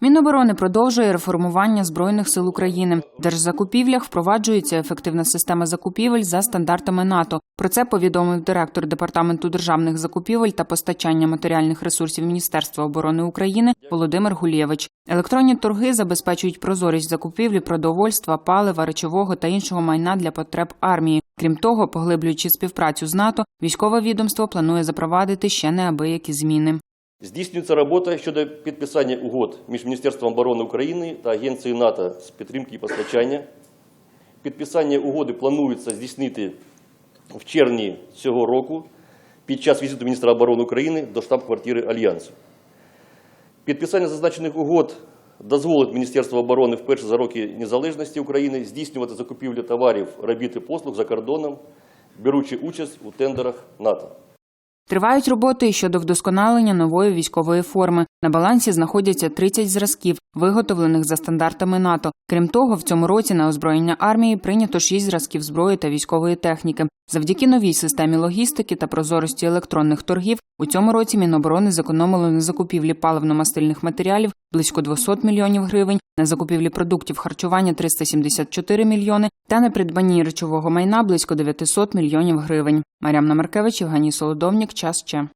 Міноборони продовжує реформування збройних сил України. В держзакупівлях впроваджується ефективна система закупівель за стандартами НАТО. Про це повідомив директор департаменту державних закупівель та постачання матеріальних ресурсів Міністерства оборони України Володимир Гулєвич. Електронні торги забезпечують прозорість закупівлі продовольства, палива, речового та іншого майна для потреб армії. Крім того, поглиблюючи співпрацю з НАТО, військове відомство планує запровадити ще неабиякі зміни. Здійснюється робота щодо підписання угод між Міністерством оборони України та Агенцією НАТО з підтримки і постачання. Підписання угоди планується здійснити в червні цього року під час візиту міністра оборони України до штаб-квартири Альянсу. Підписання зазначених угод дозволить Міністерству оборони вперше за роки незалежності України здійснювати закупівлю товарів, робіт і послуг за кордоном, беручи участь у тендерах НАТО. Тривають роботи щодо вдосконалення нової військової форми. На балансі знаходяться 30 зразків, виготовлених за стандартами НАТО. Крім того, в цьому році на озброєння армії прийнято 6 зразків зброї та військової техніки. Завдяки новій системі логістики та прозорості електронних торгів у цьому році Міноборони зекономило на закупівлі паливно-мастильних матеріалів близько 200 мільйонів гривень, на закупівлі продуктів харчування 374 мільйони та на придбанні речового майна близько 900 мільйонів гривень. Мар'ямна Маркевич, Євгеній Солодовнік. Час ще.